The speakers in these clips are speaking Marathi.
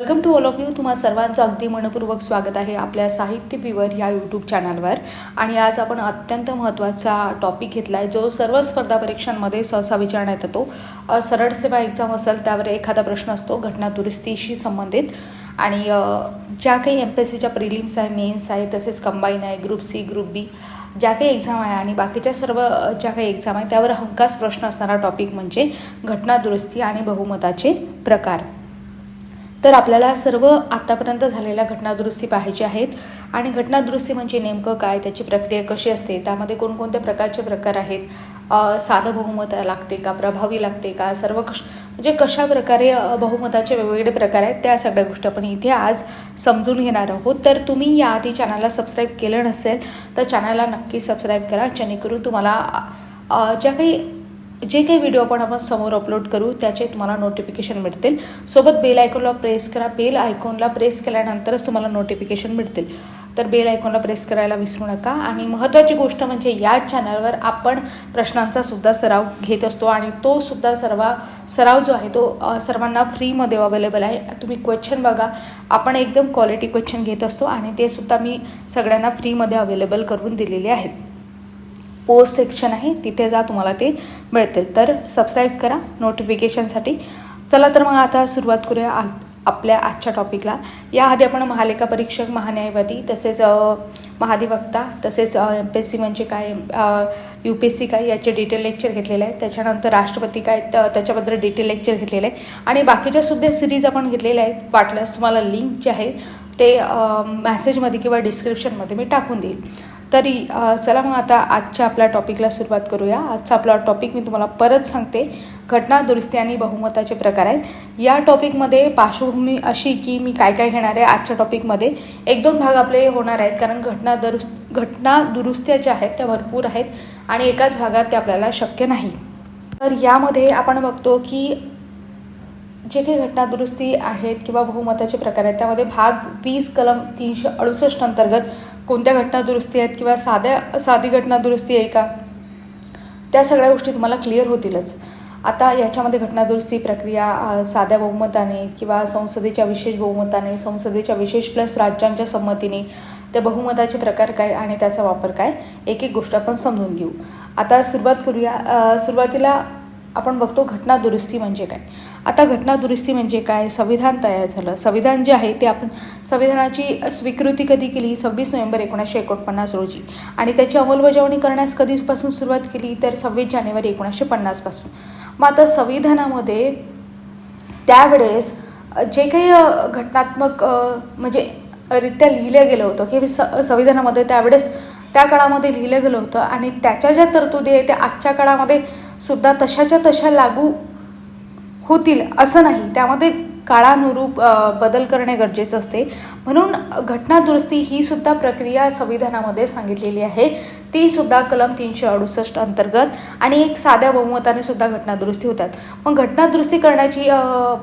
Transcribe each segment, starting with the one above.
Welcome to all of you तुम्हा सर्वांचं अगदी मनपूर्वक स्वागत आहे आपल्या साहित्य विवर या यूट्यूब चॅनलवर आणि आज आपण अत्यंत महत्त्वाचा टॉपिक घेतला आहे जो सर्व स्पर्धा परीक्षांमध्ये सहसा विचारण्यात येतो. सरळ सेवा एक्झाम असेल त्यावर एखादा प्रश्न असतो घटना दुरुस्तीशी संबंधित. आणि ज्या काही एम पी एस सीच्या प्रिलिम्स आहे मेन्स आहे तसेच कंबाईन आहे ग्रुप सी ग्रुप बी ज्या काही एक्झाम आहे आणि बाकीच्या सर्व ज्या काही एक्झाम आहे त्यावर हमखास प्रश्न असणारा टॉपिक म्हणजे घटना दुरुस्ती आणि बहुमताचे प्रकार. तर आपल्याला सर्व आत्तापर्यंत झालेल्या घटनादुरुस्ती पाहायची आहेत. आणि घटनादुरुस्ती म्हणजे नेमकं काय? त्याची प्रक्रिया कशी असते? त्यामध्ये कोणकोणत्या प्रकारचे प्रकार आहेत? साधं बहुमत लागते का? प्रभावी लागते का? सर्व कश म्हणजे कशा प्रकारे बहुमताचे वेगवेगळे प्रकार आहेत त्या सगळ्या गोष्टी आपण इथे आज समजून घेणार आहोत. तर तुम्ही याआधी चॅनलला सबस्क्राईब केलं नसेल तर चॅनलला नक्की सबस्क्राईब करा. जेणेकरून तुम्हाला ज्या काही जे काही व्हिडिओ आपण आपण समोर अपलोड करू त्याचे तुम्हाला नोटिफिकेशन मिळतील. सोबत बेल आयकॉनला प्रेस करा. बेल आयकॉनला प्रेस केल्यानंतरच तुम्हाला नोटिफिकेशन मिळतील. तर बेल आयकॉनला प्रेस करायला विसरू नका. आणि महत्त्वाची गोष्ट म्हणजे या चॅनलवर आपण प्रश्नांचा सुद्धा सराव घेत असतो आणि तो सुद्धा सर्व सराव जो आहे तो सर्वांना फ्रीमध्ये अवेलेबल आहे. तुम्ही क्वेश्चन बघा. आपण एकदम क्वालिटी क्वेश्चन घेत असतो आणि ते सुद्धा मी सगळ्यांना फ्रीमध्ये अवेलेबल करून दिलेले आहेत. पोस्ट सेक्शन आहे तिथे जा तुम्हाला ते मिळतील. तर सबस्क्राईब करा नोटिफिकेशनसाठी चला तर मग आता सुरुवात करूया आ आपल्या आजच्या टॉपिकला याआधी आपण महालेखा परीक्षक महान्यायवादी तसेच महाधिवक्ता तसेच एम पी एस सी म्हणजे काय यू पी एस सी काय याचे डिटेल लेक्चर घेतलेले आहे त्याच्यानंतर राष्ट्रपती काय त्याच्याबद्दल डिटेल लेक्चर घेतलेले आहे आणि बाकीच्या सुद्धा सिरीज आपण घेतलेल्या आहेत. वाटल्यास तुम्हाला लिंक जे आहे ते मॅसेजमध्ये किंवा डिस्क्रिप्शनमध्ये मी टाकून देईल. तरी चला मग आता आजच्या आपल्या टॉपिकला सुरुवात करूया. आजचा आपला टॉपिक मी तुम्हाला परत सांगते. घटना दुरुस्ती आणि बहुमताचे प्रकार आहेत. या टॉपिकमध्ये पार्श्वभूमी अशी की मी काय काय घेणार आहे आजच्या टॉपिकमध्ये एक दोन भाग आपले होणार आहेत. कारण घटना दुरुस् घटना दुरुस्त्या ज्या आहेत त्या भरपूर आहेत आणि एकाच भागात ते आपल्याला शक्य नाही. तर यामध्ये आपण बघतो की जे काही घटना दुरुस्ती आहेत किंवा बहुमताचे प्रकार आहेत त्यामध्ये भाग वीस कलम तीनशे अडुसष्ट अंतर्गत कोणत्या घटना दुरुस्ती आहेत किंवा साध्या साधी घटना दुरुस्ती आहे का? त्या सगळ्या गोष्टी तुम्हाला क्लिअर होतीलच. आता याच्यामध्ये घटना दुरुस्ती प्रक्रिया साध्या बहुमताने किंवा संसदेच्या विशेष बहुमताने संसदेच्या विशेष प्लस राज्यांच्या संमतीने त्या बहुमताचे प्रकार काय आणि त्याचा वापर काय? एक एक गोष्ट आपण समजून घेऊ. आता सुरुवात करूया. सुरुवातीला आपण बघतो घटना दुरुस्ती म्हणजे काय? आता घटना दुरुस्ती म्हणजे काय? संविधान तयार झालं. संविधान जे आहे ते आपण संविधानाची स्वीकृती कधी केली? सव्वीस नोव्हेंबर एकोणीसशे एकोणपन्नास रोजी. आणि त्याची अंमलबजावणी करण्यास कधीपासून सुरुवात केली? तर सव्वीस जानेवारी एकोणीसशे पन्नासपासून मग आता संविधानामध्ये त्यावेळेस जे काही घटनात्मक म्हणजे रित्या लिहिलं गेलं होतं की स संविधानामध्ये त्यावेळेस त्या काळामध्ये लिहिलं गेलं होतं आणि त्याच्या ज्या तरतुदी आहे त्या आजच्या काळामध्ये सुद्धा तशाच्या तशा लागू होतील असं नाही. त्यामध्ये काळानुरूप बदल करणे गरजेचं असते. म्हणून घटनादुरुस्ती ही सुद्धा प्रक्रिया संविधानामध्ये सांगितलेली आहे. ती सुद्धा कलम तीनशे अडुसष्ट अंतर्गत आणि एक साध्या बहुमताने सुद्धा घटनादुरुस्ती होतात. मग घटनादुरुस्ती करण्याची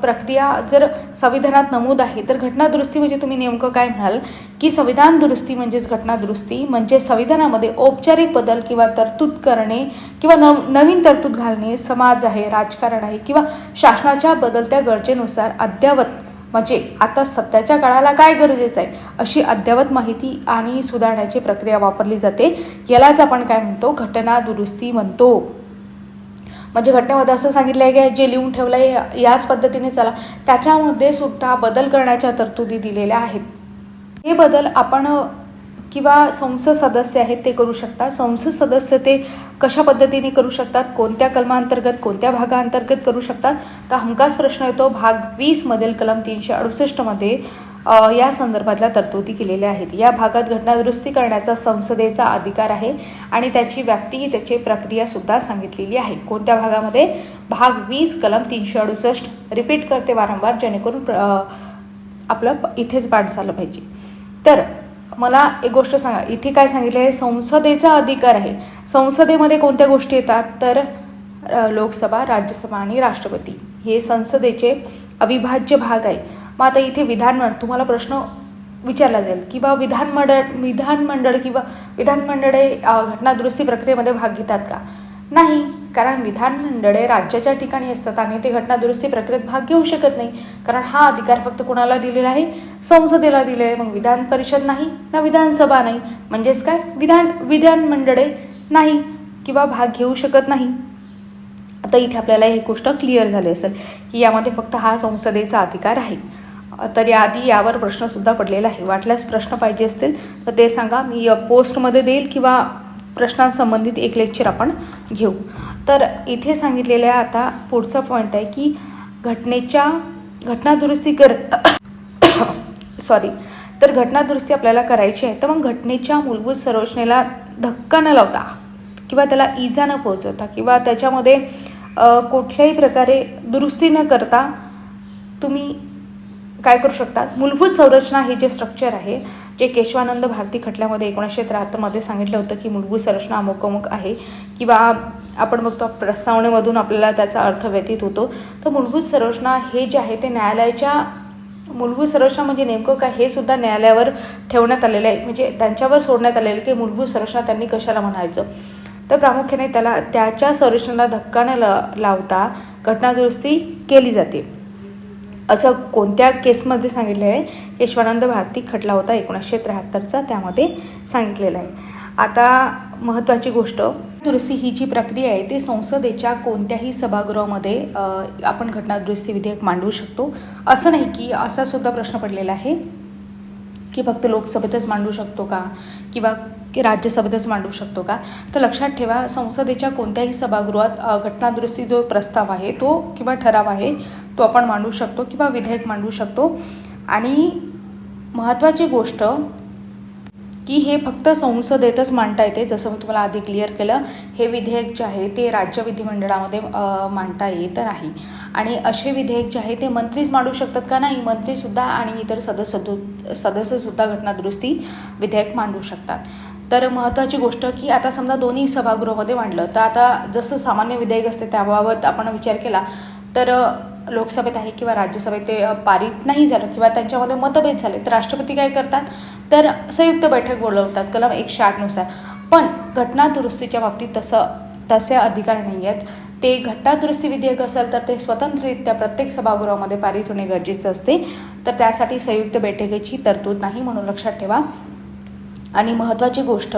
प्रक्रिया जर संविधानात नमूद आहे तर घटनादुरुस्ती म्हणजे तुम्ही नेमकं काय म्हणाल? की संविधान दुरुस्ती म्हणजेच घटनादुरुस्ती म्हणजे संविधानामध्ये औपचारिक बदल किंवा तरतूद करणे किंवा नव नवीन तरतूद घालणे समाज आहे राजकारण आहे किंवा शासनाच्या बदलत्या गरजेनुसार अद्ययावत. म्हणजे आता सध्याच्या काळाला काय गरजेचं आहे? अशी अद्ययावत माहिती आणि सुधारण्याची प्रक्रिया वापरली जाते. यालाच आपण काय म्हणतो? घटना दुरुस्ती म्हणतो. म्हणजे घटनेमध्ये असं सांगितलं आहे की जे लिहून ठेवलं आहे याच पद्धतीने चला. त्याच्यामध्ये सुद्धा बदल करण्याच्या तरतुदी दिलेल्या आहेत. हे बदल आपण किंवा संसद सदस्य आहेत ते करू शकतात. संसद सदस्य ते कशा पद्धतीने करू शकतात? कोणत्या कलमांतर्गत कोणत्या भागाअंतर्गत करू शकतात? तर हमकाच प्रश्न येतो. भाग वीसमधील कलम तीनशे अडुसष्टमध्ये या संदर्भातल्या तरतुदी केलेल्या आहेत. या भागात घटना दुरुस्ती करण्याचा संसदेचा अधिकार आहे आणि त्याची व्याप्ती त्याची प्रक्रियासुद्धा सांगितलेली आहे. कोणत्या भागामध्ये? भाग वीस कलम तीनशे अडुसष्ट. रिपीट करते वारंवार जेणेकरून प्र- आपलं इथेच पाठ झालं पाहिजे. तर मला एक गोष्ट सांगा. इथे काय सांगितलं आहे? संसदेचा अधिकार आहे. संसदेमध्ये कोणत्या गोष्टी येतात? तर लोकसभा राज्यसभा आणि राष्ट्रपती. हे संसदेचे अविभाज्य भाग आहे. मग आता इथे विधानमंडळ तुम्हाला प्रश्न विचारला जाईल की बा विधानमंडळ विधानमंडळ किंवा विधानमंडळे अ, घटना दुरुस्ती प्रक्रियेमध्ये भाग घेतात का? नाही. कारण विधानमंडळे राज्याच्या ठिकाणी असतात आणि ते घटनादुरुस्ती प्रक्रियेत भाग घेऊ शकत नाही. कारण हा अधिकार फक्त कुणाला दिलेला आहे? संसदेला दिलेला आहे. मग विधान परिषद नाही ना विधानसभा नाही? म्हणजेच काय? विधान विधानमंडळे नाही किंवा भाग घेऊ शकत नाही. आता इथे आपल्याला ही गोष्ट क्लिअर झाली असेल की यामध्ये फक्त हा संसदेचा अधिकार आहे. तर याआधी यावर प्रश्नसुद्धा पडलेला आहे. वाटल्यास प्रश्न पाहिजे असतील तर ते सांगा. मी पोस्टमध्ये देईल किंवा प्रश्नांसंबंधित एक लेक्चर आपण घेऊ. तर इथे सांगितलेल्या आता पुढचा पॉईंट आहे की घटनेच्या घटना दुरुस्ती कर सॉरी तर घटनादुरुस्ती आपल्याला करायची आहे. तर मग घटनेच्या मूलभूत संरचनेला धक्का न लावता किंवा त्याला इजा न पोहोचवता किंवा त्याच्यामध्ये कुठल्याही प्रकारे दुरुस्ती न करता तुम्ही काय करू शकतात मूलभूत संरचना हे जे स्ट्रक्चर आहे जे केशवानंद भारती खटल्यामध्ये एकोणीसशे त्र्याहत्तरमध्ये सांगितलं होतं की मूलभूत संरचना अमुकमुक आहे किंवा आपण बघतो प्रस्तावनेमधून आपल्याला त्याचा अर्थ व्यतीत होतो. तर मूलभूत संरचना हे जे आहे ते न्यायालयाच्या मूलभूत संरचना म्हणजे नेमकं काय हे सुद्धा न्यायालयावर ठेवण्यात आलेलं आहे. म्हणजे त्यांच्यावर सोडण्यात आलेलं आहे की मूलभूत संरचना त्यांनी कशाला म्हणायचं. तर प्रामुख्याने त्याला त्याच्या संरचनेला धक्का न ला लावता घटनादुरुस्ती केली जाते. असं कोणत्या केसमध्ये सांगितलं आहे? यशवानंद भारती खटला होता एकोणीसशे त्र्याहत्तरचा त्यामध्ये सांगितलेलं आहे. आता महत्त्वाची गोष्ट दुरुस्ती ही जी प्रक्रिया आहे ती संसदेच्या कोणत्याही सभागृहामध्ये आपण आपण घटनादुरुस्ती विधेयक मांडवू शकतो. असं नाही की असा सुद्धा प्रश्न पडलेला आहे की फक्त लोकसभेतच मांडू शकतो का? किंवा की राज्यसभेतच मांडू शकतो का? तर लक्षात ठेवा संसदेच्या कोणत्याही सभागृहात घटनादुरुस्ती जो प्रस्ताव आहे तो किंवा ठराव आहे तो आपण मांडू शकतो किंवा विधेयक मांडू शकतो. आणि महत्त्वाची गोष्ट की हे फक्त संसदेतच मांडता येते जसं मी तुम्हाला आधी क्लिअर केलं हे विधेयक जे आहे ते राज्य विधिमंडळामध्ये मांडता येत नाही. आणि असे विधेयक जे आहे ते मंत्रीच मांडू शकतात का नाही मंत्रीसुद्धा आणि इतर सदस्य सदस्यसुद्धा घटनादुरुस्ती विधेयक मांडू शकतात. तर महत्त्वाची गोष्ट की आता समजा दोन्ही सभागृहामध्ये मांडलं तर आता जसं सामान्य विधेयक असते त्याबाबत आपण विचार केला तर लोकसभेत आहे किंवा राज्यसभेत ते पारित नाही झालं किंवा त्यांच्यामध्ये मतभेद झाले तर राष्ट्रपती काय करतात? तर संयुक्त बैठक बोलवतात कलम एकशे आठनुसार. पण घटनादुरुस्तीच्या बाबतीत तसं तसे अधिकार नाही आहेत. ते घटनादुरुस्ती विधेयक असेल तर ते स्वतंत्ररित्या प्रत्येक सभागृहामध्ये पारित होणे गरजेचं असते. तर त्यासाठी संयुक्त बैठकीची तरतूद नाही म्हणून लक्षात ठेवा. आणि महत्त्वाची गोष्ट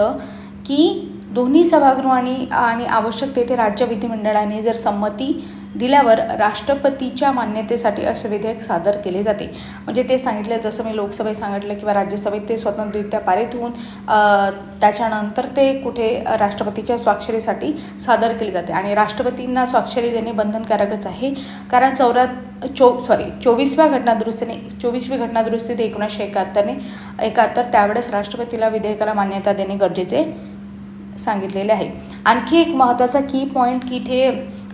की दोन्ही सभागृहांनी आणि आवश्यक तेथे राज्य विधिमंडळाने जर संमती दिल्यावर राष्ट्रपतीच्या मान्यतेसाठी असे विधेयक सादर केले जाते. म्हणजे ते सांगितलं जसं मी लोकसभेत सांगितलं किंवा राज्यसभेत ते स्वतंत्ररित्या पारित होऊन त्याच्यानंतर ते कुठे राष्ट्रपतीच्या स्वाक्षरीसाठी सादर केले जाते. आणि राष्ट्रपतींना स्वाक्षरी देणे बंधनकारकच आहे. कारण चौऱ्या चो सॉरी चोवीसव्या घटनादुरुस्तीने चोवीसवी घटनादुरुस्ती ते एकोणीसशे एकाहत्तरने एकाहत्तर त्यावेळेस राष्ट्रपतीला विधेयकाला मान्यता देणे गरजेचे सांगितलेले आहे. आणखी एक महत्त्वाचा की पॉईंट की इथे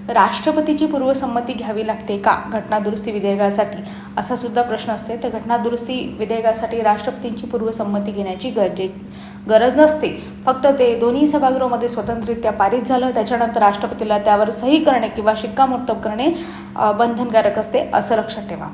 राष्ट्रपतीची पूर्वसंमती घ्यावी लागते का? घटनादुरुस्ती विधेयकासाठी असा सुद्धा प्रश्न असते. तर घटनादुरुस्ती विधेयकासाठी राष्ट्रपतींची पूर्वसंमती घेण्याची गरजे गरज नसते. फक्त ते दोन्ही सभागृहामध्ये स्वतंत्ररित्या पारित झालं त्याच्यानंतर राष्ट्रपतीला त्यावर सही करणे किंवा शिक्कामोर्तब करणे बंधनकारक असते असं लक्षात ठेवा.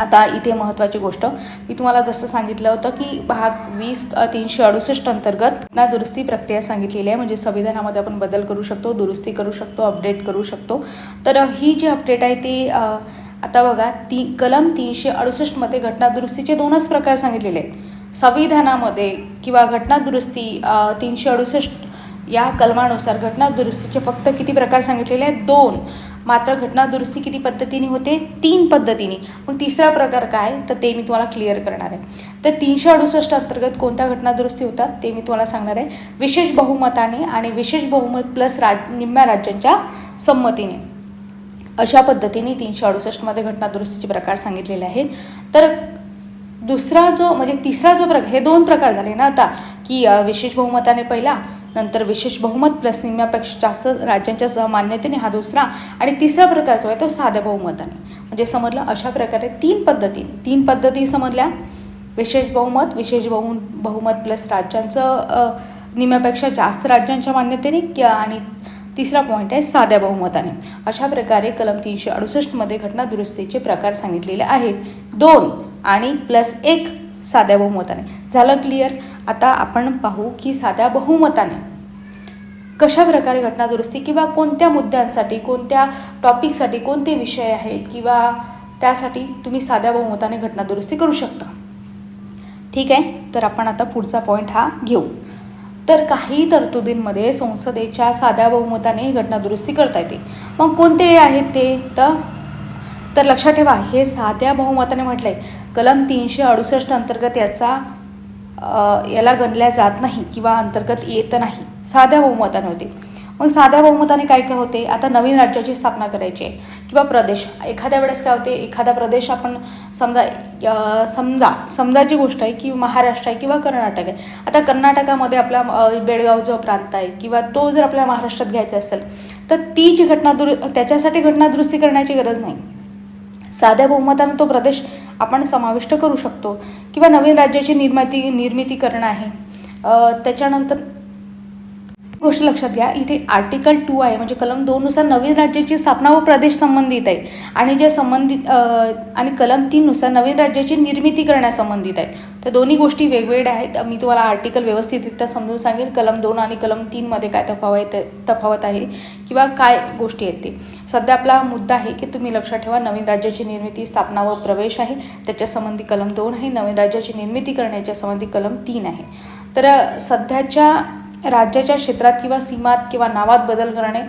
आता इथे महत्त्वाची गोष्ट मी तुम्हाला जसं सांगितलं होतं की भाग वीस तीनशे अडुसष्ट अंतर्गत ना दुरुस्ती प्रक्रिया सांगितलेली आहे. म्हणजे संविधानामध्ये आपण बदल करू शकतो दुरुस्ती करू शकतो अपडेट करू शकतो. तर ही जी अपडेट आहे ती आता बघा ती कलम तीनशे अडुसष्टमध्ये घटनादुरुस्तीचे दोनच प्रकार सांगितलेले आहेत. संविधानामध्ये किंवा घटनादुरुस्ती दुरुस्ती तीनशे अडुसष्ट या कलमानुसार घटनादुरुस्तीचे फक्त किती प्रकार सांगितलेले आहेत? दोन. मात्र घटनादुरुस्ती किती पद्धतीने होते? तीन पद्धतीने. मग तिसरा प्रकार काय? तर ते मी तुम्हाला क्लिअर करणार आहे. तर तीनशे अडुसष्ट अंतर्गत कोणत्या घटनादुरुस्ती होतात? ते मी तुम्हाला सांगणार आहे. विशेष बहुमताने आणि विशेष बहुमत प्लस राज निम्म्या राज्यांच्या संमतीने. अशा पद्धतीने तीनशे अडुसष्टमध्ये घटनादुरुस्तीचे प्रकार सांगितलेले आहेत. तर दुसरा जो म्हणजे तिसरा जो प्रकार हे दोन प्रकार झाले ना आता की विशेष बहुमताने पहिला नंतर विशेष बहुमत प्लस निम्म्यापेक्षा जास्त राज्यांच्या सहमान्यतेने मान्यतेने हा दुसरा आणि तिसरा प्रकार जो आहे तो साध्या बहुमताने. म्हणजे समजलं? अशा प्रकारे तीन पद्धती. तीन पद्धती समजल्या. विशेष बहुमत विशेष बहु बहुमत प्लस राज्यांचं निम्म्यापेक्षा जास्त राज्यांच्या मान्यतेने किंवा आणि तिसरा पॉईंट आहे साध्या बहुमताने. अशा प्रकारे कलम तीनशे अडुसष्टमध्ये घटना दुरुस्तीचे प्रकार सांगितलेले आहेत. दोन आणि प्लस एक. साध्या बहुमताने. झालं क्लिअर आता आपण पाहू की साध्या बहुमताने कशा प्रकारे घटनादुरुस्ती किंवा कोणत्या मुद्द्यांसाठी कोणत्या टॉपिकसाठी कोणते विषय आहेत किंवा त्यासाठी तुम्ही साध्या बहुमताने घटनादुरुस्ती करू शकता? ठीक आहे? तर आपण आता पुढचा पॉईंट हा घेऊ. तर काही तरतुदींमध्ये संसदेच्या साध्या बहुमताने घटनादुरुस्ती करता येते. मग कोणते आहेत ते? तर तर लक्षात ठेवा हे साध्या बहुमताने म्हटलं आहे कलम तीनशे अडुसष्ट अंतर्गत याचा याला गणल्या जात नाही किंवा अंतर्गत येत नाही. साध्या बहुमताने होते. मग साध्या बहुमताने काय काय होते? आता नवीन राज्याची स्थापना करायची आहे किंवा प्रदेश. एखाद्या वेळेस काय होते? एखादा प्रदेश आपण समजा समजा समजाची गोष्ट आहे की महाराष्ट्र आहे किंवा कर्नाटक आहे. आता कर्नाटकामध्ये आपला बेळगाव जो प्रांत आहे किंवा तो जर आपल्या महाराष्ट्रात घ्यायचा असेल तर ती जी घटना दुरु त्याच्यासाठी घटना दुरुस्ती करण्याची गरज नाही. साध्या बहुमताने तो प्रदेश आपण समाविष्ट करू शकतो किंवा नवीन राज्याची निर्मिती निर्मिती करणं आहे त्याच्यानंतर गोष्ट लक्षात घ्या इथे आर्टिकल टू आहे म्हणजे कलम दोननुसार नवीन राज्याची स्थापना व प्रदेश संबंधित आहे. आणि जे संबंधित आणि कलम तीननुसार नवीन राज्याची निर्मिती करण्यासंबंधित आहे. तर दोन्ही गोष्टी वेगवेगळ्या आहेत. मी तुम्हाला आर्टिकल व्यवस्थितरित्या समजून सांगेन कलम दोन आणि कलम तीनमध्ये काय तफावत तफावत आहे किंवा काय गोष्टी आहेत ते. सध्या आपला मुद्दा आहे की तुम्ही लक्षात ठेवा नवीन राज्याची निर्मिती स्थापना व प्रवेश आहे. त्याच्या संबंधी कलम दोन आहे. नवीन राज्याची निर्मिती करण्याच्या संबंधी कलम तीन आहे. तर सध्याच्या राज्याच्या क्षेत्रात किंवा सीमात किंवा नावात बदल करणे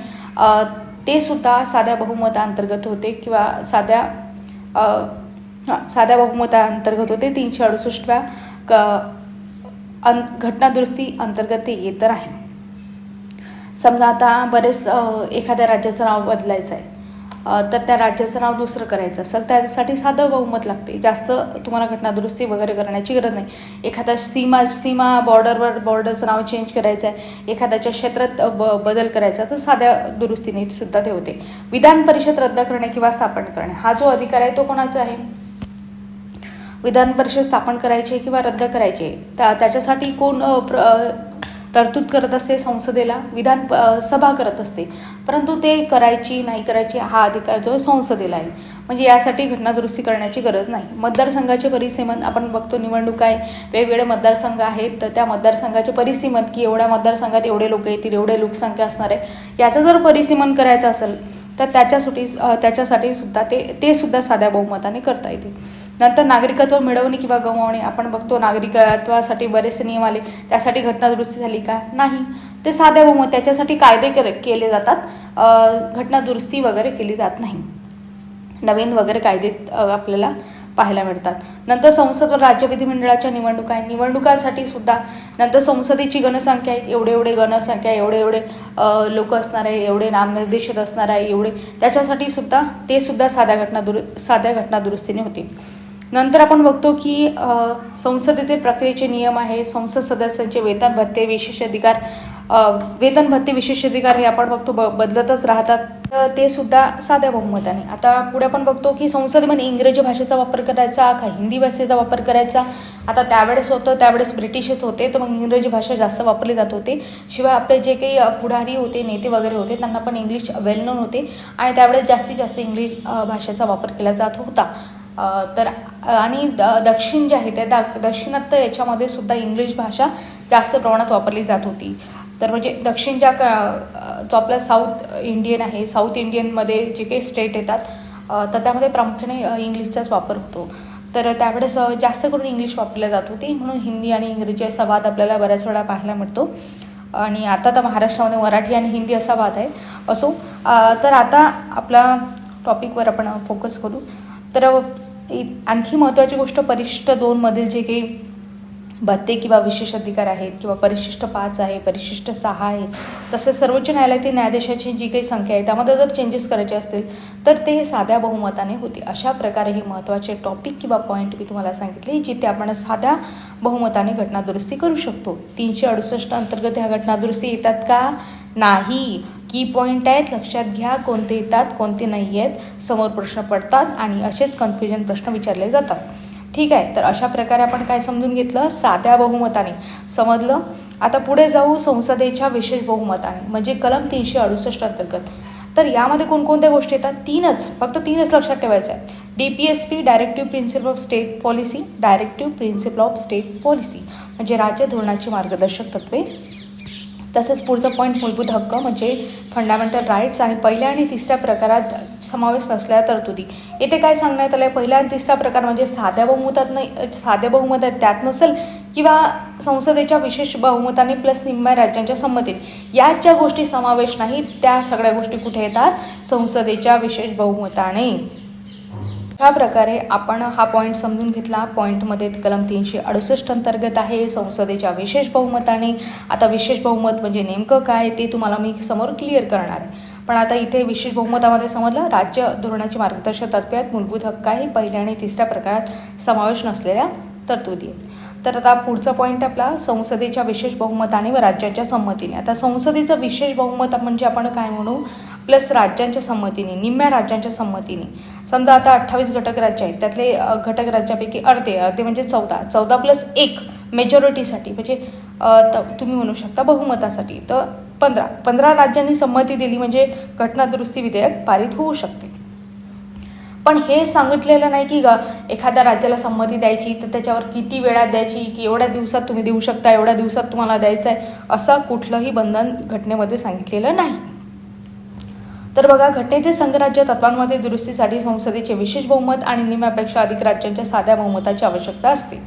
ते सुद्धा साध्या बहुमताअंतर्गत होते किंवा साध्या हां साध्या बहुमताअंतर्गत होते तीनशे अडुसष्टव्या क अन घटनादुरुस्ती अंतर्गत ते येत आहे. समजा आता बरेच एखाद्या राज्याचं नाव बदलायचं आहे तर त्या राज्याचं नाव दुसरं करायचं असेल त्यासाठी साधं बहुमत लागते. जास्त तुम्हाला घटनादुरुस्ती वगैरे करण्याची गरज नाही. एखादा सीमा सीमा बॉर्डरवर बॉर्डरचं नाव चेंज करायचं आहे एखाद्याच्या क्षेत्रात ब बदल करायचा तर साध्या दुरुस्तीने सुद्धा ते होते. विधान परिषद रद्द करणे किंवा स्थापन करणे हा जो अधिकार आहे तो कोणाचा आहे? विधान परिषद स्थापन करायची किंवा रद्द करायची त्या त्याच्यासाठी कोण प्र तरतूद करत असते संसदेला? विधान सभा करत असते. परंतु ते करायची नाही करायची हा अधिकार जो संसदेला आहे. म्हणजे यासाठी घटनादुरुस्ती करण्याची गरज नाही. मतदारसंघाचे परिसीमन आपण बघतो निवडणूक आहे वेगवेगळे मतदारसंघ आहेत तर त्या मतदारसंघाचे परिसीमन की एवढ्या मतदारसंघात एवढे लोक येतील एवढे लोकसंख्या असणार आहे याचं जर परिसीमन करायचं असेल तर त्याच्यासाठी त्याच्यासाठी सुद्धा ते ते सुद्धा साध्या बहुमताने करता येते नंतर नागरिकत्व मिळवणे किंवा गमावणे. आपण बघतो नागरिकत्वासाठी बरेचसे नियम आले. त्यासाठी घटनादुरुस्ती झाली का? नाही. ते साध्या बहुमत त्याच्यासाठी कायदे कर केले जातात. घटनादुरुस्ती वगैरे केली जात नाही. नवीन वगैरे कायदे आपल्याला पाहायला मिळतात. नंतर संसद व राज्य विधिमंडळाच्या निवडणुका आहे निवडणुकांसाठी सुद्धा नंतर संसदेची गणसंख्या आहे एवढे एवढे गणसंख्या एवढे एवढे लोक असणार आहे. एवढे नामनिर्देशित असणार आहे. एवढे. त्याच्यासाठी सुद्धा ते सुद्धा साध्या घटना दुरु साध्या घटनादुरुस्तीने होते. नंतर आपण बघतो की संसदेतील प्रक्रियेचे नियम आहे संसद सदस्यांचे वेतन भत्ते विशेष अधिकार वेतन भत्ते विशेष अधिकार हे आपण बघतो ब बदलतच राहतात. तर ते सुद्धा साध्या बहुमताने. आता पुढे आपण बघतो की संसदेमध्ये इंग्रजी भाषेचा वापर करायचा का हिंदी भाषेचा वापर करायचा? आता त्यावेळेस होतं त्यावेळेस ब्रिटिशच होते तर मग इंग्रजी भाषा जास्त वापरली जात होते. शिवाय आपले जे काही पुढारी होते नेते वगैरे होते त्यांना पण इंग्लिश वेल नोन होते. आणि त्यावेळेस जास्तीत जास्त इंग्लिश भाषेचा वापर केला जात होता. तर आणि द दक्षिण जे आहे ते द दक्षिणात याच्यामध्ये सुद्धा इंग्लिश भाषा जास्त प्रमाणात वापरली जात होती. तर म्हणजे दक्षिण ज्या जो आपला साऊथ इंडियन आहे साऊथ इंडियनमध्ये जे काही स्टेट येतात तर त्यामध्ये प्रामुख्याने इंग्लिशचाच वापर होतो. तर त्यावेळेस जास्त करून इंग्लिश वापरल्या जात होती. म्हणून हिंदी आणि इंग्रजी असा वाद आपल्याला बऱ्याच वेळा पाहायला मिळतो. आणि आता तर महाराष्ट्रामध्ये मराठी आणि हिंदी असा वाद आहे. असो तर आता आपला टॉपिकवर आपण फोकस करू. तर आणखी महत्त्वाची गोष्ट परिशिष्ट दोनमधील जे काही भत्ते किंवा विशेष अधिकार आहेत किंवा परिशिष्ट पाच आहे परिशिष्ट सहा आहे तसेच सर्वोच्च न्यायालयातील न्यायाधीशाची जी काही संख्या आहे त्यामध्ये जर चेंजेस करायचे असतील तर ते साध्या बहुमताने होते अशा प्रकारे हे महत्त्वाचे टॉपिक किंवा पॉईंट मी तुम्हाला सांगितले जिथे आपण साध्या बहुमताने घटनादुरुस्ती करू शकतो. तीनशे अडुसष्ट अंतर्गत ह्या घटनादुरुस्ती येतात का? नाही. की पॉईंट आहेत लक्षात घ्या कोणते येतात कोणते नाही आहेत समोर प्रश्न पडतात आणि असेच कन्फ्युजन प्रश्न विचारले जातात. ठीक आहे तर अशा प्रकारे आपण काय समजून घेतलं? साध्या बहुमताने. समजलं? आता पुढे जाऊ संसदेच्या विशेष बहुमताने म्हणजे कलम तीनशे अडुसष्ट अंतर्गत. तर यामध्ये कोणकोणत्या गोष्टी येतात? तीनच फक्त तीनच लक्षात ठेवायचं आहे. D P S P directive principle of state policy directive principle of state policy म्हणजे राज्य धोरणाची मार्गदर्शक तत्वे. तसेच पुढचं पॉईंट मूलभूत हक्क म्हणजे फंडामेंटल राईट्स आणि पहिल्या आणि तिसऱ्या प्रकारात समावेश नसलेल्या तरतुदी. येथे काय सांगण्यात आलं आहे पहिला आणि तिसरा प्रकार म्हणजे साध्या बहुमतात नाही साध्या बहुमतात त्यात नसेल किंवा संसदेच्या विशेष बहुमताने प्लस निम्म्या राज्यांच्या संमतीने यात ज्या गोष्टी समावेश नाहीत त्या सगळ्या गोष्टी कुठे येतात? संसदेच्या विशेष बहुमताने. ह्या प्रकारे आपण हा पॉईंट समजून घेतला. पॉईंटमध्ये कलम तीनशे अडुसष्ट अंतर्गत आहे. संसदेच्या विशेष बहुमताने. आता विशेष बहुमत म्हणजे नेमकं काय ते तुम्हाला मी समोर क्लिअर करणार आहे. पण आता इथे विशेष बहुमतामध्ये समजलं राज्य धोरणाची मार्गदर्शक तत्त्वे आहेत मूलभूत हक्क आहे. पहिल्या आणि तिसऱ्या प्रकारात समावेश नसलेल्या तरतुदी. तर आता पुढचा पॉईंट आपला संसदेच्या विशेष बहुमताने व राज्याच्या संमतीने. आता संसदेचं विशेष बहुमत म्हणजे आपण काय म्हणू? प्लस राज्यांच्या संमतीने निम्म्या राज्यांच्या संमतीने. समजा आता अठ्ठावीस घटक राज्य आहेत त्यातले घटक राज्यापैकी अर्धे अर्धे म्हणजे चौदा. चौदा प्लस एक मेजॉरिटीसाठी म्हणजे त तुम्ही म्हणू शकता बहुमतासाठी. तर पंधरा. पंधरा राज्यांनी संमती दिली म्हणजे घटना दुरुस्ती विधेयक पारित होऊ शकते. पण हे सांगितलेलं नाही की एखाद्या राज्याला संमती द्यायची तर त्याच्यावर किती वेळात द्यायची की एवढ्या दिवसात तुम्ही देऊ शकता एवढ्या दिवसात तुम्हाला द्यायचं आहे असं कुठलंही बंधन घटनेमध्ये सांगितलेलं नाही. तर बघा घटनेतील संघराज्य तत्वांमध्ये दुरुस्तीसाठी संसदेचे विशेष बहुमत आणि निम्म्यापेक्षा अधिक राज्यांच्या साध्या बहुमताची आवश्यकता असते.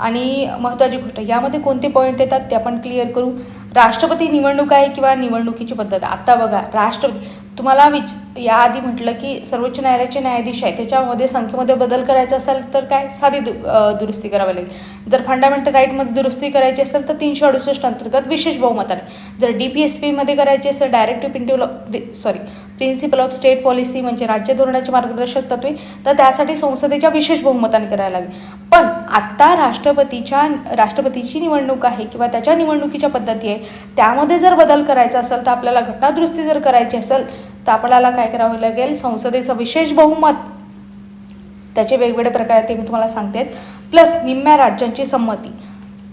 आणि महत्त्वाची गोष्ट यामध्ये कोणते पॉईंट येतात ते आपण क्लिअर करू. राष्ट्रपती निवडणूक आहे किंवा निवडणुकीची पद्धत? आता बघा राष्ट्रपती तुम्हाला विच याआधी म्हटलं की सर्वोच्च न्यायालयाचे न्यायाधीश आहे त्याच्यामध्ये संख्येमध्ये बदल करायचा असेल तर काय? साधी दु दुरुस्ती करावी लागेल. जर फंडामेंटल राईटमध्ये दुरुस्ती करायची असेल तर तीनशे अडुसष्ट अंतर्गत विशेष बहुमताने. जर डी पी एस पीमध्ये करायची असेल directive printive sorry principle of state policy म्हणजे राज्य धोरणाची मार्गदर्शक तत्वे तर त्यासाठी संसदेच्या विशेष बहुमताने करायला लागेल. पण आत्ता राष्ट्रपतीच्या राष्ट्रपतीची निवडणूक आहे किंवा त्याच्या निवडणुकीच्या पद्धती आहे त्यामध्ये जर बदल करायचा असेल तर आपल्याला घटनादुरुस्ती जर करायची असेल तर आपल्याला काय करावं लागेल? संसदेचं विशेष बहुमत. त्याचे वेगवेगळे प्रकार आहेत ते मी तुम्हाला सांगतेच. प्लस निम्म्या राज्यांची संमती.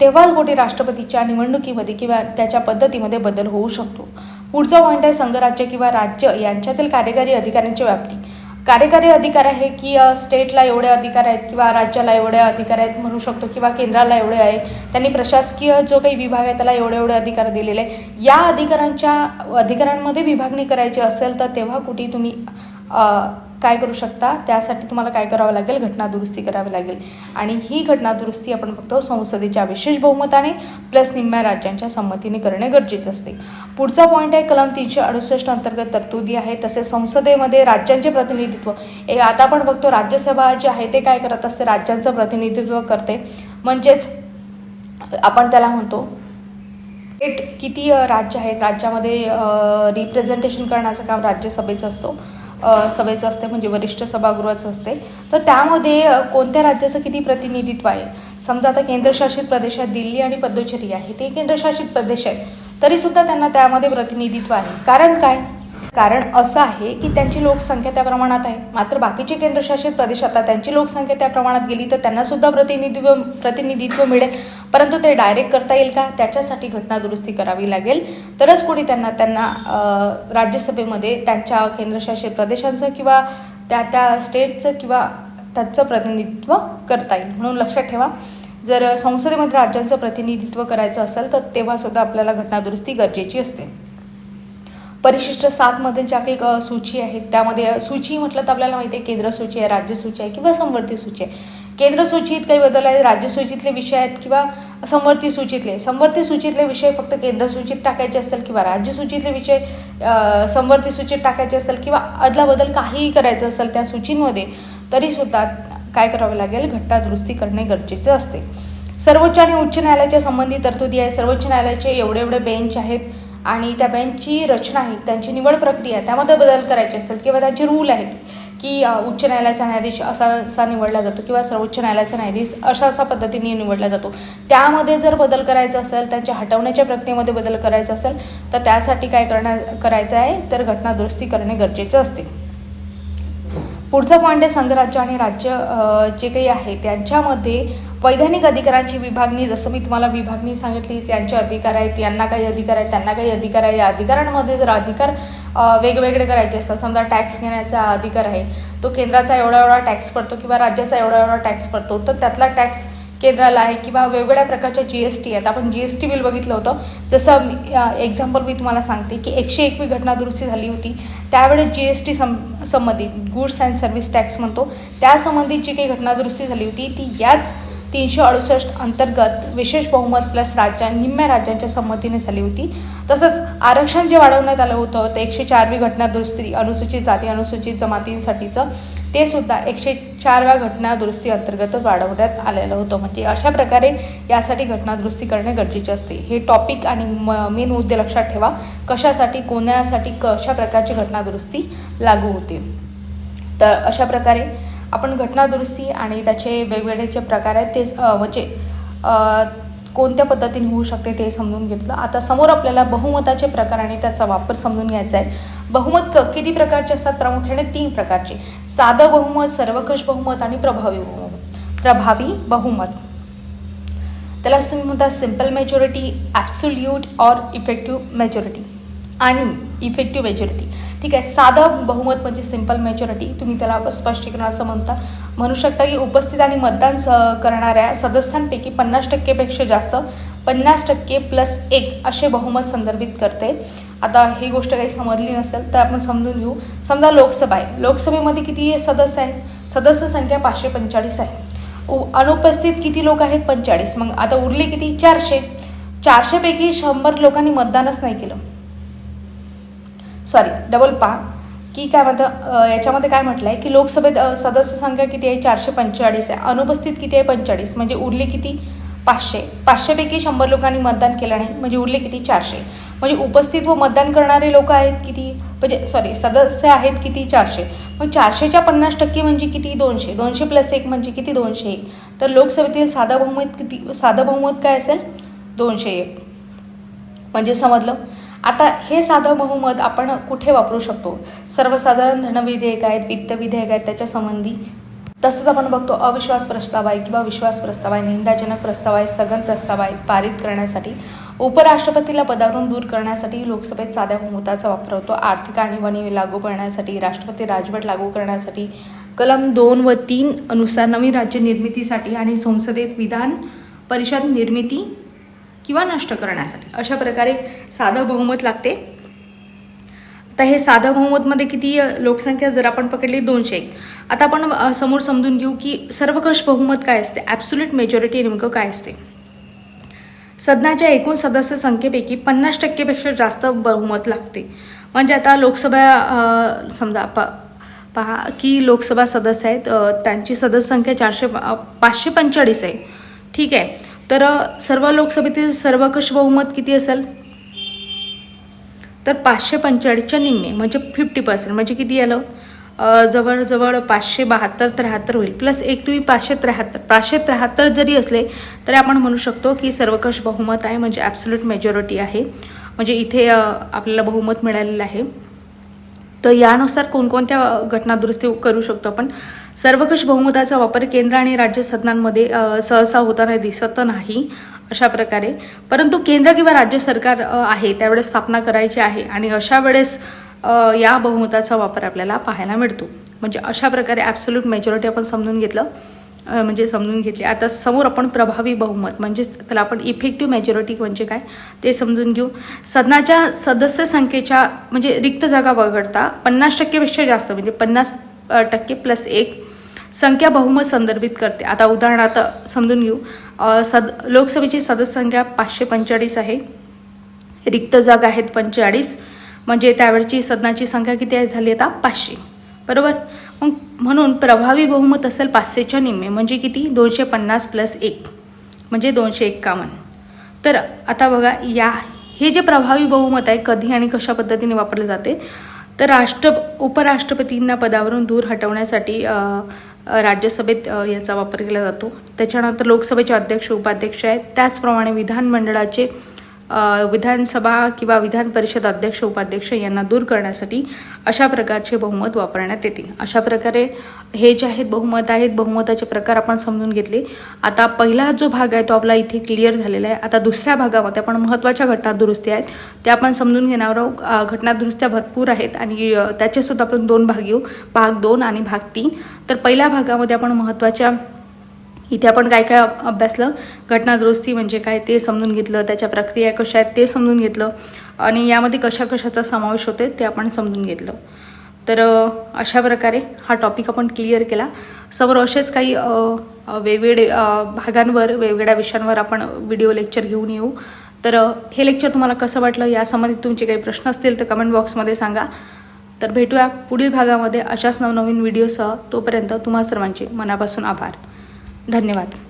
तेव्हाच कुठे राष्ट्रपतीच्या निवडणुकीमध्ये किंवा त्याच्या पद्धतीमध्ये बदल होऊ शकतो. पुढचा पॉईंट आहे संघराज्य किंवा राज्य यांच्यातील कार्यकारी अधिकाऱ्यांची व्याप्ती. कार्यकारी अधिकार आहे की स्टेटला एवढे अधिकार आहेत किंवा राज्याला एवढे अधिकार आहेत म्हणू शकतो किंवा केंद्राला एवढे आहेत त्यांनी प्रशासकीय जो काही विभाग आहे त्याला एवढे एवढे अधिकार दिलेले आहे या अधिकारांच्या अधिकारांमध्ये विभागणी करायची असेल तर तेव्हा कुठे तुम्ही काय करू शकता? त्यासाठी तुम्हाला काय करावं लागेल? घटना दुरुस्ती करावी लागेल. आणि ही घटना दुरुस्ती आपण बघतो संसदेच्या विशेष बहुमताने प्लस निम्म्या राज्यांच्या संमतीने करणे गरजेचे असते. पुढचा पॉईंट आहे कलम तीनशे अडुसष्ट अंतर्गत तरतुदी आहे. तसेच संसदेमध्ये राज्यांचे प्रतिनिधित्व. हे आता आपण बघतो राज्यसभा जे आहे ते काय करत असते? राज्यांचं प्रतिनिधित्व करते. म्हणजेच आपण त्याला म्हणतो किती राज्य आहेत? राज्यामध्ये रिप्रेझेंटेशन करण्याचं काम राज्यसभेचं असतो. सभेचं असते म्हणजे वरिष्ठ सभागृहाचं असते. तर त्यामध्ये कोणत्या राज्याचं किती प्रतिनिधित्व आहे? समजा आता केंद्रशासित प्रदेशात दिल्ली आणि पद्दुचेरी आहे ते केंद्रशासित प्रदेश आहेत. तरीसुद्धा त्यांना त्यामध्ये प्रतिनिधित्व आहे. कारण काय? कारण असं आहे की त्यांची लोकसंख्या त्या प्रमाणात आहे. मात्र बाकीचे केंद्रशासित प्रदेश आता त्यांची लोकसंख्या त्या प्रमाणात गेली तर त्यांनासुद्धा प्रतिनिधित्व प्रतिनिधित्व मिळेल. परंतु ते डायरेक्ट करता येईल का? त्याच्यासाठी घटना दुरुस्ती करावी लागेल. तरच कोणी त्यांना त्यांना राज्यसभेमध्ये त्यांच्या केंद्रशासित प्रदेशांचं किंवा त्या त्या स्टेटचं किंवा त्यांचं प्रतिनिधित्व करता येईल. म्हणून लक्षात ठेवा. जर संसदेमध्ये राज्यांचं प्रतिनिधित्व करायचं असेल तर तेव्हासुद्धा आपल्याला घटनादुरुस्ती गरजेची असते. परिशिष्ट सातमध्ये ज्या काही सूची आहेत त्यामध्ये सूची म्हटलं तर आपल्याला माहिती आहे केंद्र सूची आहे राज्य सूची आहे किंवा संवर्ती सूची आहे. केंद्र सूचीत काही बदल आहेत राज्य सूचीतले विषय आहेत किंवा संवर्ती सूचीतले? संवर्ती सूचीतले विषय फक्त केंद्र सूचीत टाकायचे असतील किंवा राज्य सूचीतले विषय समवर्ती संवर्ती सूचीत टाकायचे असेल किंवा अदलाबदल काहीही करायचं असेल त्या सूचींमध्ये तरीसुद्धा काय करावं लागेल? घटना दुरुस्ती करणे गरजेचे असते. सर्वोच्च आणि उच्च न्यायालयाच्या संबंधित तरतुदी आहे सर्वोच्च न्यायालयाचे एवढे एवढे बेंच आहेत. आणि त्या बेंचची रचना आहे त्यांची निवड प्रक्रिया आहे त्यामध्ये बदल करायचे असतील किंवा त्यांचे रूल आहेत की उच्च न्यायालयाचा न्यायाधीश असा असा निवडला जातो किंवा सर्वोच्च न्यायालयाचा न्यायाधीश अशा अशा पद्धतीने निवडला जातो. त्यामध्ये जर बदल करायचा असेल त्यांच्या हटवण्याच्या प्रक्रियेमध्ये बदल करायचा असेल तर त्यासाठी काय करण्या करायचं आहे तर घटना दुरुस्ती करणे गरजेचं असते. पुढचा पॉईंट आहे संघराज्य आणि राज्य जे काही आहे त्यांच्यामध्ये वैधानिक अधिकारांची विभागणी जसं मी तुम्हाला विभागणी सांगितली यांचे अधिकार आहेत यांना काही अधिकार आहेत त्यांना काही अधिकार आहे. या अधिकारांमध्ये जर अधिकार वेगवेगळे करायचे असतात समजा टॅक्स घेण्याचा अधिकार आहे तो केंद्राचा एवढा एवढा टॅक्स पडतो किंवा राज्याचा एवढा एवढा टॅक्स पडतो तर त्यातला टॅक्स केंद्राला आहे किंवा वेगवेगळ्या प्रकारच्या जी एस टी आहेत. आपण जी एस टी बिल बघितलं होतं. जसं एक्झाम्पल मी तुम्हाला सांगते की एकशे एकवी घटना दुरुस्ती झाली होती. त्यावेळेस जी एस टी सं संबंधित गुड्स अँड सर्व्हिस टॅक्स म्हणतो. त्यासंबंधित जी काही घटना दुरुस्ती झाली होती ती याच तीनशे अडुसष्ट अंतर्गत विशेष बहुमत प्लस राज्या निम्म्या राज्यांच्या संमतीने झाली होती. तसंच आरक्षण जे वाढवण्यात आलं होतं ते एकशे चारवी घटना दुरुस्ती अनुसूचित जाती अनुसूचित जमातींसाठीचं ते सुद्धा एकशे चारव्या घटना दुरुस्ती अंतर्गतच वाढवण्यात आलेलं होतं. म्हणजे अशा प्रकारे यासाठी घटना दुरुस्ती करणे गरजेचे असते. हे टॉपिक आणि मेन मुद्दे लक्षात ठेवा. कशासाठी कोणासाठी कशा प्रकारची घटना दुरुस्ती लागू होते? तर अशा प्रकारे आपण घटनादुरुस्ती आणि त्याचे वेगवेगळे जे प्रकार आहेत ते म्हणजे कोणत्या पद्धतीने होऊ शकते ते समजून घेतलं. आता समोर आपल्याला बहुमताचे प्रकार आणि त्याचा वापर समजून घ्यायचा आहे. बहुमत क किती प्रकारचे असतात? प्रामुख्याने तीन प्रकारचे. साधं बहुमत सर्वकष बहुमत आणि प्रभावी बहुमत. प्रभावी बहुमत. त्याला तुम्ही म्हणता simple majority absolute or effective majority आणि इफेक्टिव्ह मेजॉरिटी ठीक आहे साधं बहुमत म्हणजे सिंपल मेजॉरिटी तुम्ही त्याला स्पष्टीकरण असं म्हणता. म्हणू शकता की उपस्थित आणि मतदान स करणाऱ्या सदस्यांपैकी पन्नास टक्केपेक्षा जास्त पन्नास टक्के प्लस एक असे बहुमत संदर्भित करते. आता ही गोष्ट काही समजली नसेल तर आपण समजून घेऊ. समजा लोकसभा आहे. लोकसभेमध्ये किती सदस्य आहेत? सदस्य संख्या पाचशे पंचेचाळीस आहे. उ अनुपस्थित किती लोक आहेत? पंचेचाळीस. मग आता उरले किती? चारशे. चारशेपैकी शंभर लोकांनी मतदानच नाही केलं. सॉरी डबल पा की काय म्हणतं याच्यामध्ये काय म्हटलं आहे की लोकसभेत सदस्य संख्या किती आहे? चारशे पंचेचाळीस आहे. अनुपस्थित किती आहे? पंचेचाळीस. म्हणजे उरले किती? पाचशे. पाचशेपैकी शंभर लोकांनी मतदान केलं नाही. म्हणजे उरले किती? चारशे. म्हणजे उपस्थित व मतदान करणारे लोक आहेत किती? म्हणजे सॉरी सदस्य आहेत किती? चारशे. मग चारशेच्या पन्नास टक्के म्हणजे किती? दोनशे. दोनशे प्लस एक म्हणजे किती? दोनशे एक. तर लोकसभेतील साधा बहुमत किती? साधं बहुमत काय असेल? दोनशे एक. म्हणजे समजलं? आता हे साधं बहुमत आपण कुठे वापरू शकतो? सर्वसाधारण धनविधेयक आहेत वित्त विधेयक आहेत त्याच्या संबंधी. तसंच आपण बघतो अविश्वास प्रस्ताव आहे किंवा विश्वास प्रस्ताव आहे निंदाजनक प्रस्ताव आहे स्थगन प्रस्ताव आहे पारित करण्यासाठी. उपराष्ट्रपतीला पदावरून दूर करण्यासाठी लोकसभेत साध्या बहुमताचा वापर होतो. आर्थिक आणीबाणी लागू करण्यासाठी राष्ट्रपती राजवट लागू करण्यासाठी कलम दोन व तीन अनुसार नवीन राज्य निर्मितीसाठी आणि संसदेत विधान परिषद निर्मिती किंवा नष्ट करण्यासाठी. अशा प्रकारे साधं बहुमत लागते. आता हे साधं बहुमतमध्ये किती लोकसंख्या जर आपण पकडली दोनशे एक. आता आपण समोर समजून घेऊ की सर्वकष बहुमत काय असते? ॲब्सुलेट मेजॉरिटी नेमकं काय असते? सदनाच्या एकूण सदस्य संख्येपैकी पन्नास टक्केपेक्षा जास्त बहुमत लागते. म्हणजे आता लोकसभा समजा प पहा की लोकसभा सदस्य आहेत त्यांची सदस्य संख्या चारशे पाचशे पंचेचाळीस आहे. ठीक आहे. तर सर्व लोकसभेतील सर्वकष बहुमत किती असेल? तर पाचशे पंचेचाळीसच्या निम्मे म्हणजे फिफ्टी पर्सेंट म्हणजे किती आलं? जवळजवळ पाचशे बहात्तर त्र्याहत्तर होईल. प्लस एक तुम्ही पाचशे त्र्याहत्तर पाचशे त्र्याहत्तर जरी असले तरी आपण म्हणू शकतो की सर्वकष बहुमत आहे म्हणजे ॲब्सोल्यूट मेजॉरिटी आहे. म्हणजे इथे आपल्याला बहुमत मिळालेलं आहे. तर यानुसार कोणकोणत्या घटना दुरुस्ती करू शकतो आपण? सर्वकष बहुमताचा वापर केंद्र आणि राज्य सदनांमध्ये सहसा होताना दिसत नाही अशा प्रकारे. परंतु केंद्र किंवा राज्य सरकार आहे त्यावेळेस स्थापना करायची आहे आणि अशा वेळेस या बहुमताचा वापर आपल्याला पाहायला मिळतो. म्हणजे अशा प्रकारे ॲब्सोल्यूट मेजॉरिटी आपण समजून घेतलं. म्हणजे समजून घेतली. आता समोर आपण प्रभावी बहुमत म्हणजेच त्याला आपण इफेक्टिव्ह मेजॉरिटी म्हणजे काय ते समजून घेऊ. सदनाच्या सदस्य संख्येच्या म्हणजे रिक्त जागा वगळता पन्नास टक्केपेक्षा जास्त म्हणजे पन्नास टक्के प्लस एक संख्या बहुमत संदर्भित करते. आता उदाहरणार्थ समजून घेऊ. सद लोकसभेची सदस्य संख्या पाचशे पंचेचाळीस आहे. रिक्त जागा आहेत पंचेचाळीस. म्हणजे त्यावेळची सदनाची संख्या किती आहे? झाली आता पाचशे. बरोबर? मग म्हणून प्रभावी बहुमत असेल पाचशेच्या निम्मे. म्हणजे किती? दोनशे पन्नास प्लस एक. म्हणजे दोनशे एक्कावन्न. तर आता बघा या हे जे प्रभावी बहुमत आहे कधी आणि कशा पद्धतीने वापरले जाते? तर राष्ट्र उपराष्ट्रपतींना पदावरून दूर हटवण्यासाठी राज्यसभेत याचा वापर केला जातो. त्याच्यानंतर लोकसभेचे अध्यक्ष उपाध्यक्ष आहेत. त्याचप्रमाणे विधानमंडळाचे विधानसभा किंवा विधान परिषद अध्यक्ष उपाध्यक्ष यांना दूर करण्यासाठी अशा प्रकारचे बहुमत वापरण्यात येतील. अशा प्रकारे हे जे आहेत बहुमत आहेत बहुमताचे प्रकार आपण समजून घेतले. आता पहिला जो भाग आहे तो आपला इथे क्लिअर झालेला आहे. आता दुसऱ्या भागामध्ये आपण महत्त्वाच्या घटना दुरुस्ती आहेत त्या आपण समजून घेणार आहोत. घटना दुरुस्त्या भरपूर आहेत आणि त्याचेसुद्धा आपण दोन भाग घेऊ भाग दोन आणि भाग तीन. तर पहिल्या भागामध्ये आपण महत्त्वाच्या इथे आपण काय काय अभ्यासलं? घटना दुरुस्ती म्हणजे काय ते समजून घेतलं त्याच्या प्रक्रिया कशा आहेत ते समजून घेतलं आणि यामध्ये कशा कशाचा समावेश होते ते आपण समजून घेतलं. तर अशा प्रकारे हा टॉपिक आपण क्लिअर केला. समोर असेच काही वेगवेगळे भागांवर वेगवेगळ्या विषयांवर आपण व्हिडिओ लेक्चर घेऊन येऊ. तर हे लेक्चर तुम्हाला कसं वाटलं? यासंबंधित तुमचे काही प्रश्न असतील तर कमेंट बॉक्समध्ये सांगा. तर भेटूया पुढील भागामध्ये अशाच नवनवीन व्हिडिओसह तोपर्यंत तुम्हा सर्वांचे मनापासून आभार. धन्यवाद.